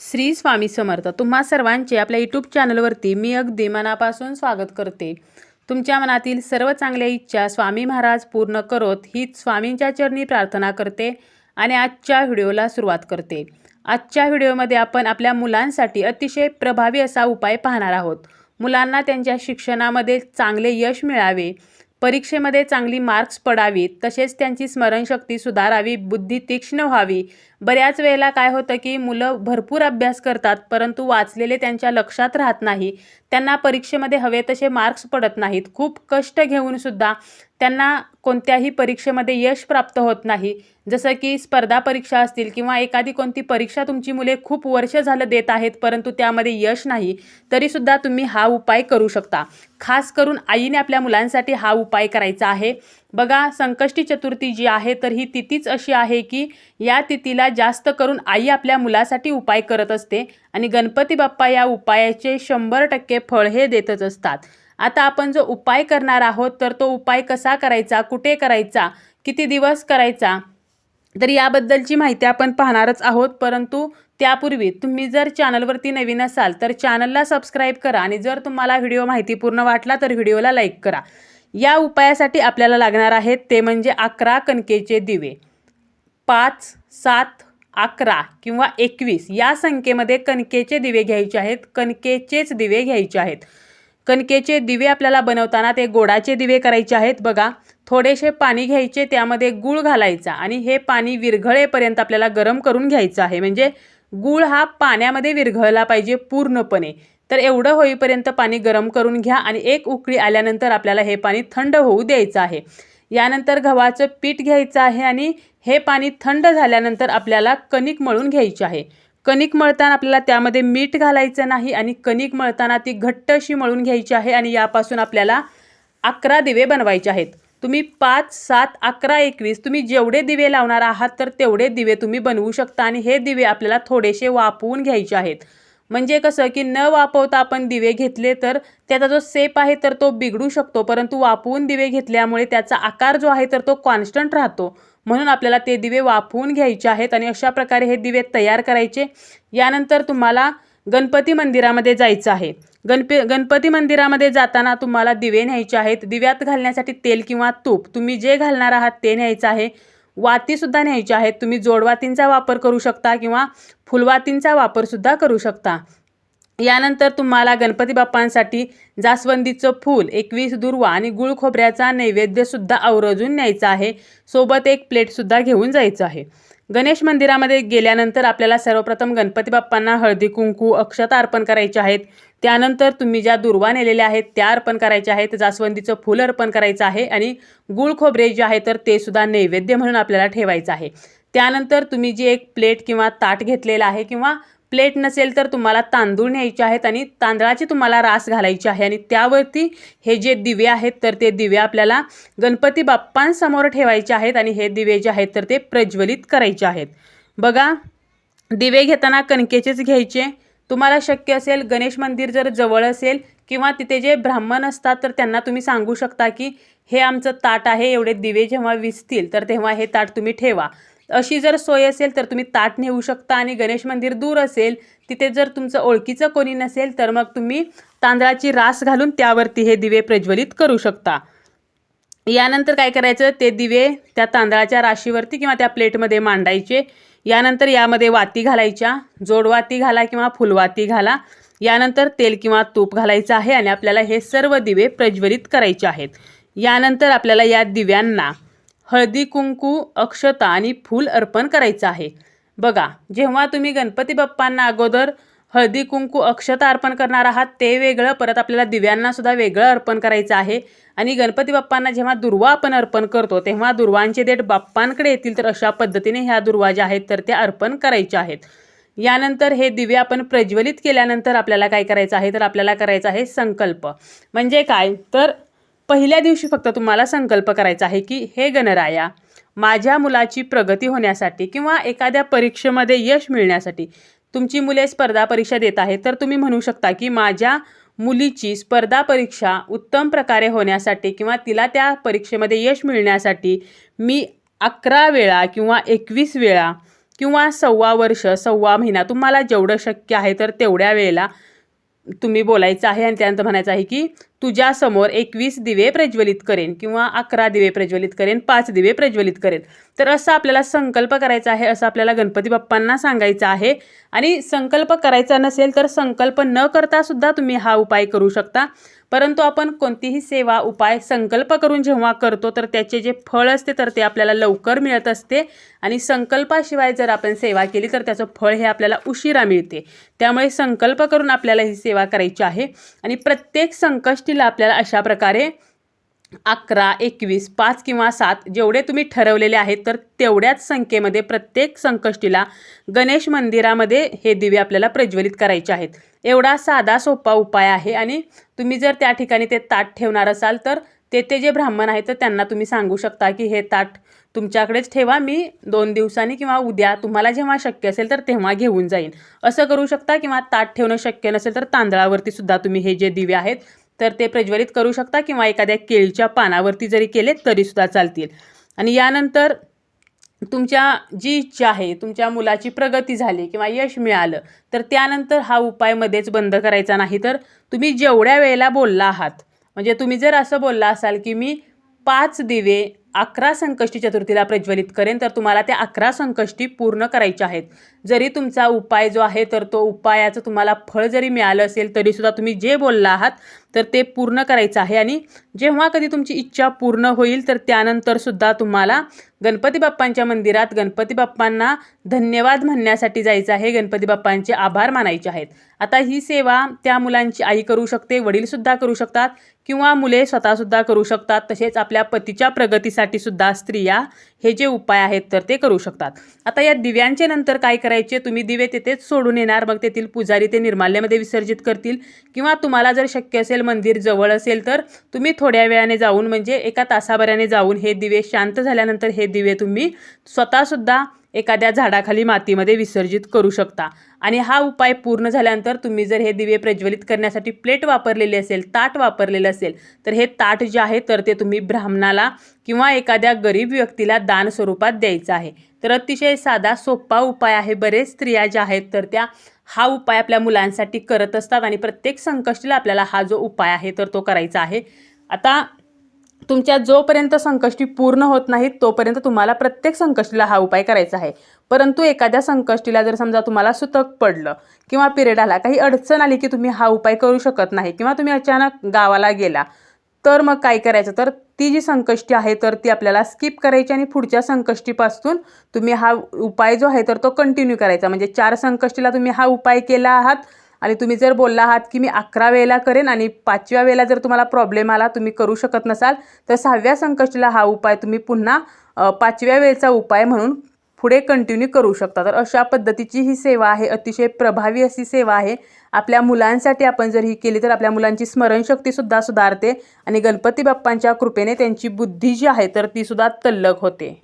श्री स्वामी समर्थ. तुम्हा सर्वांचे आपल्या यूट्यूब चॅनलवरती मी अगदी मनापासून स्वागत करते. तुमच्या मनातील सर्व चांगल्या इच्छा स्वामी महाराज पूर्ण करोत हीच स्वामींच्या चरणी प्रार्थना करते आणि आजच्या व्हिडिओला सुरुवात करते. आजच्या व्हिडिओमध्ये आपण आपल्या मुलांसाठी अतिशय प्रभावी असा उपाय पाहणार आहोत. मुलांना त्यांच्या शिक्षणामध्ये चांगले यश मिळावे परीक्षेमध्ये चांगली मार्क्स पडावीत तसेच त्यांची स्मरणशक्ती सुधारावी बुद्धी तीक्ष्ण व्हावी बऱ्याच वेळेला काय होतं की मुलं भरपूर अभ्यास करतात परंतु वाचलेले त्यांच्या लक्षात राहत नाही. त्यांना परीक्षेमध्ये हवे तसे मार्क्स पडत नाहीत. खूप कष्ट घेऊन सुद्धा त्यांना कोणत्याही परीक्षेमध्ये यश प्राप्त होत नाही. जसं की स्पर्धा परीक्षा असतील किंवा एखादी कोणती परीक्षा तुमची मुले खूप वर्ष झालं देत आहेत परंतु त्यामध्ये यश नाही तरीसुद्धा तुम्ही हा उपाय करू शकता. खास करून आईने आपल्या मुलांसाठी हा उपाय करायचा आहे. बघा संकष्टी चतुर्थी जी आहे तर ही तिथीच अशी आहे की या तिथीला जास्त करून आई आपल्या मुलासाठी उपाय करत असते आणि गणपती बाप्पा या उपायाचे शंभर टक्के फळ हे देतच असतात. आता आपण जो उपाय करणार आहोत तर तो उपाय कसा करायचा कुठे करायचा किती दिवस करायचा तर याबद्दलची माहिती आपण पाहणारच आहोत. परंतु त्यापूर्वी तुम्ही जर चॅनलवरती नवीन असाल तर चॅनलला सबस्क्राईब करा आणि जर तुम्हाला व्हिडिओ माहितीपूर्ण वाटला तर व्हिडिओला लाईक करा. या उपायासाठी आपल्याला लागणार आहेत ते म्हणजे अकरा कणकेचे दिवे. पाच सात अकरा किंवा एकवीस या संख्येमध्ये कणकेचे दिवे घ्यायचे आहेत कणकेचेच दिवे घ्यायचे आहेत. कणकेचे दिवे आपल्याला बनवताना ते गोडाचे दिवे करायचे आहेत बघा. थोडेसे पाणी घ्यायचे त्यामध्ये गूळ घालायचा आणि हे पाणी विरघळेपर्यंत आपल्याला गरम करून घ्यायचं आहे. म्हणजे गूळ हा पाण्यामध्ये विरघळला पाहिजे पूर्णपणे. तर एवढं होईपर्यंत पाणी गरम करून घ्या आणि एक उकळी आल्यानंतर आपल्याला हे पाणी थंड होऊ द्यायचं आहे. यानंतर गव्हाचं पीठ घ्यायचं आहे आणि हे पाणी थंड झाल्यानंतर आपल्याला कणिक मळून घ्यायची आहे. कणिक मळताना आपल्याला त्यामध्ये मीठ घालायचं नाही आणि कणिक मळताना ती घट्ट अशी मळून घ्यायची आहे आणि यापासून आपल्याला अकरा दिवे बनवायचे आहेत. तुम्ही पाच सात अकरा एकवीस तुम्ही जेवढे दिवे लावणार आहात तर तेवढे दिवे तुम्ही बनवू शकता आणि हे दिवे आपल्याला थोडेसे वापवून घ्यायचे आहेत. म्हणजे कसं की न वापवता आपण दिवे घेतले तर त्याचा जो सेप आहे तर तो बिघडू शकतो परंतु वापवून दिवे घेतल्यामुळे त्याचा आकार जो आहे तर तो कॉन्स्टंट राहतो. म्हणून आपल्याला ते दिवे वापवून घ्यायचे आहेत आणि अशा प्रकारे हे दिवे तयार करायचे. यानंतर तुम्हाला गणपती मंदिरामध्ये जायचं आहे. गणप गणपती मंदिरामध्ये जाताना तुम्हाला दिवे न्यायचे आहेत. दिव्यात घालण्यासाठी तेल किंवा तूप तुम्ही जे घालणार आहात ते न्यायचं आहे. वातीसुद्धा न्यायच्या आहेत. तुम्ही जोडवातींचा वापर करू शकता किंवा फुलवातींचा वापरसुद्धा करू शकता. यानंतर तुम्हाला गणपती बाप्पांसाठी जास्वंदीचं फूल एकवीस दुर्वा आणि गुळ खोबऱ्याचा नैवेद्यसुद्धा आवर्जून न्यायचा आहे. सोबत एक प्लेटसुद्धा घेऊन जायचं आहे. गणेश मंदिरामध्ये गेल्यानंतर आपल्याला सर्वप्रथम गणपती बाप्पांना हळदी कुंकू अक्षता अर्पण करायचे आहेत. त्यानंतर तुम्ही ज्या दुर्वा नेलेल्या आहेत त्या अर्पण करायच्या आहेत. जास्वंदीचं फुल अर्पण करायचं आहे आणि गुळ खोबरे जे आहे तर ते सुद्धा नैवेद्य म्हणून आपल्याला ठेवायचं आहे. त्यानंतर तुम्ही जी एक प्लेट किंवा ताट घेतलेलं आहे किंवा प्लेट नसेल तर तुम्हाला तांदूळ न्यायचे आहेत आणि तांदळाची तुम्हाला रास घालायची आहे. आणि त्यावरती हे जे दिवे आहेत तर ते दिवे आपल्याला गणपती बाप्पांसमोर ठेवायचे आहेत आणि हे दिवे जे आहेत तर ते प्रज्वलित करायचे आहेत. बघा दिवे घेताना कणकेचेच घ्यायचे. तुम्हाला शक्य असेल गणेश मंदिर जर जवळ असेल किंवा तिथे जे ब्राह्मण असतात तर त्यांना तुम्ही सांगू शकता की हे आमचं ताट आहे एवढे दिवे जेव्हा विसतील तर तेव्हा हे ताट तुम्ही ठेवा. अशी जर सोय असेल तर तुम्ही ताट नेऊ शकता आणि गणेश मंदिर दूर असेल तिथे जर तुमचं ओळखीचं कोणी नसेल तर मग तुम्ही तांदळाची रास घालून त्यावरती हे दिवे प्रज्वलित करू शकता. यानंतर काय करायचं? ते दिवे त्या तांदळाच्या राशीवरती किंवा त्या प्लेटमध्ये मांडायचे. यानंतर यामध्ये वाती घालायच्या. जोडवाती घाला किंवा फुलवाती घाला. यानंतर तेल किंवा तूप घालायचं आहे आणि आपल्याला हे सर्व दिवे प्रज्वलित करायचे आहेत. यानंतर आपल्याला या दिव्यांना हळदी कुंकू अक्षता आणि फूल अर्पण करायचं आहे. बघा जेव्हा तुम्ही गणपती बाप्पांना अगोदर हळदी कुंकू अक्षता अर्पण करणार आहात ते वेगळं परत आपल्याला दिव्यांना सुद्धा वेगळं अर्पण करायचं आहे. आणि गणपती बाप्पांना जेव्हा दुर्वा आपण अर्पण करतो तेव्हा दुर्वांचे देठ बाप्पांकडे येतील तर अशा पद्धतीने ह्या दुर्वा ज्या आहेत तर त्या अर्पण करायच्या आहेत. यानंतर हे दिवे आपण प्रज्वलित केल्यानंतर आपल्याला काय करायचं आहे तर आपल्याला करायचं आहे संकल्प. म्हणजे काय? तर पहिल्या दिवशी फक्त तुम्हाला संकल्प करायचा आहे की हे गणराया माझ्या मुलाची प्रगती होण्यासाठी किंवा एखाद्या परीक्षेमध्ये यश मिळण्यासाठी तुमची मुले स्पर्धा परीक्षा देत आहेत तर तुम्ही म्हणू शकता की माझ्या मुलीची स्पर्धा परीक्षा उत्तम प्रकारे होण्यासाठी किंवा तिला त्या परीक्षेमध्ये यश मिळण्यासाठी मी अकरा वेळा किंवा एकवीस वेळा किंवा सव्वा वर्ष सव्वा महिना तुम्हाला जेवढं शक्य आहे तर तेवढ्या वेळेला तुम्ही बोलायचं आहे आणि त्यानंतर म्हणायचं आहे की तुझ्यासमोर एकवीस दिवे प्रज्वलित करेन किंवा अकरा दिवे प्रज्वलित करेन पाच दिवे प्रज्वलित करेन. तर असं आपल्याला संकल्प करायचा आहे असं आपल्याला गणपती बाप्पांना सांगायचं आहे. आणि संकल्प करायचा नसेल तर संकल्प न करता सुद्धा तुम्ही हा उपाय करू शकता. परंतु आपण कोणतीही सेवा उपाय संकल्प करून जेव्हा करतो तर त्याचे जे फळ असते तर ते आपल्याला लवकर मिळत असते. आणि संकल्पाशिवाय जर आपण सेवा केली तर त्याचं फळ हे आपल्याला उशिरा मिळते. त्यामुळे संकल्प करून आपल्याला ही सेवा करायची आहे. आणि प्रत्येक संकष्ट संकष्टीला आपल्याला अशा प्रकारे अकरा एकवीस पाच किंवा सात जेवढे तुम्ही ठरवलेले आहेत तर तेवढ्याच संख्येमध्ये प्रत्येक संकष्टीला गणेश मंदिरामध्ये हे दिवे आपल्याला प्रज्वलित करायचे आहेत. एवढा साधा सोपा उपाय आहे आणि तुम्ही जर त्या ठिकाणी ते ताट ठेवणार असाल तर तेथे जे ब्राह्मण आहेत तर त्यांना तुम्ही सांगू शकता की हे ताट तुमच्याकडेच ठेवा मी दोन दिवसांनी किंवा उद्या तुम्हाला जेव्हा शक्य असेल तर तेव्हा घेऊन जाईन. असं करू शकता किंवा ताट ठेवणं शक्य नसेल तर तांदळावरती सुद्धा तुम्ही हे जे दिवे आहेत तर ते प्रज्वलित करू शकता किंवा एखाद्या केळीच्या पानावरती जरी केले तरीसुद्धा चालतील. आणि यानंतर तुमच्या जी इच्छा आहे तुमच्या मुलाची प्रगती झाली किंवा यश मिळालं तर त्यानंतर हा उपाय मध्येच बंद करायचा नाही तर तुम्ही जेवढ्या वेळेला बोलला आहात म्हणजे तुम्ही जर असं बोलला असाल की मी पाच दिवे अकरा संकष्टी चतुर्थीला प्रज्वलित करेन तर तुम्हाला त्या अकरा संकष्टी पूर्ण करायच्या आहेत. जरी तुमचा उपाय जो आहे तर तो उपायाचं तुम्हाला फळ जरी मिळालं असेल तरीसुद्धा तुम्ही जे बोलला आहात तर ते पूर्ण करायचं आहे. आणि जेव्हा कधी तुमची इच्छा पूर्ण होईल तर त्यानंतरसुद्धा तुम्हाला गणपती बाप्पांच्या मंदिरात गणपती बाप्पांना धन्यवाद म्हणण्यासाठी जायचं आहे. गणपती बाप्पांचे आभार मानायचे आहेत. आता ही सेवा त्या मुलांची आई करू शकते वडीलसुद्धा करू शकतात किंवा मुले स्वतःसुद्धा करू शकतात. तसेच आपल्या पतीच्या प्रगतीसाठी सुद्धा स्त्रिया हे जे उपाय आहेत तर ते करू शकतात. आता या दिव्यांचे नंतर काय करायचे? तुम्ही दिवे तेथेच सोडून येणार. मग तेथील पुजारी ते निर्माल्यामध्ये विसर्जित करतील. किंवा तुम्हाला जर शक्य असेल मंदिर जवळ असेल तर तुम्ही थोड्या वेळाने जाऊन म्हणजे एका तासाभराने जाऊन हे दिवे शांत झाल्यानंतर हे दिवे तुम्ही स्वतःसुद्धा एखाद्या झाडाखाली मातीमध्ये विसर्जित करू शकता. आणि हा उपाय पूर्ण झाल्यानंतर तुम्ही जर हे दिवे प्रज्वलित करण्यासाठी प्लेट वापरलेली असेल ताट वापरलेलं असेल तर हे ताट जे आहे तर ते तुम्ही ब्राह्मणाला किंवा एखाद्या गरीब व्यक्तीला दान स्वरूपात द्यायचं आहे. तर अतिशय साधा सोपा उपाय आहे. बरेच स्त्रिया ज्या आहेत तर त्या हा उपाय आपल्या मुलांसाठी करत असतात आणि प्रत्येक संकष्टीला आपल्याला हा जो उपाय आहे तर तो करायचा आहे. आता तुमच्या जोपर्यंत संकष्टी पूर्ण होत नाहीत तोपर्यंत तुम्हाला प्रत्येक संकष्टीला हा उपाय करायचा आहे. परंतु एखाद्या संकष्टीला जर समजा तुम्हाला सुतक पडलं किंवा पिरियड आला काही अडचण आली की तुम्ही हा उपाय करू शकत नाही किंवा तुम्ही अचानक गावाला गेला तर मग काय करायचं? तर ती जी संकष्टी आहे तर ती आपल्याला स्किप करायची आणि पुढच्या संकष्टीपासून तुम्ही हा उपाय जो आहे तर तो कंटिन्यू करायचा. म्हणजे चार संकष्टीला तुम्ही हा उपाय केला आहात आणि तुम्ही जर बोलला आहात की मी अकरा वेळेला करेन आणि पाचव्या वेळेला जर तुम्हाला प्रॉब्लेम आला तुम्ही करू शकत नसाल तर सहाव्या संकष्टीला हा उपाय तुम्ही पुन्हा पाचव्या वेळेचा उपाय म्हणून पुढे कंटिन्यू करू शकता. तर अशा पद्धतीची ही सेवा आहे अतिशय प्रभावी अशी सेवा आहे. आपल्या मुलांसाठी आपण जर ही केली तर आपल्या मुलांची स्मरणशक्तीसुद्धा सुधारते आणि गणपती बाप्पांच्या कृपेने त्यांची बुद्धी जी आहे तर तीसुद्धा तल्लक होते.